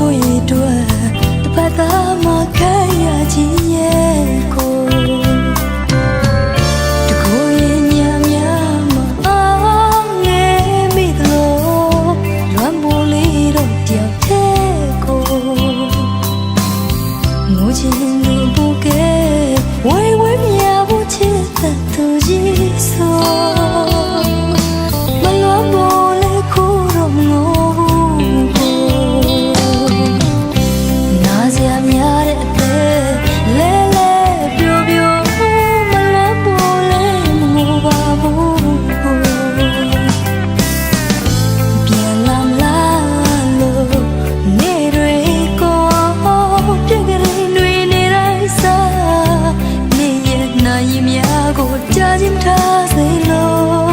ချို့ရည်တွက်တစ်ဖက်သားမှခံရခြင်းရဲ့ များကိုကြားခြင်းထားစေလို့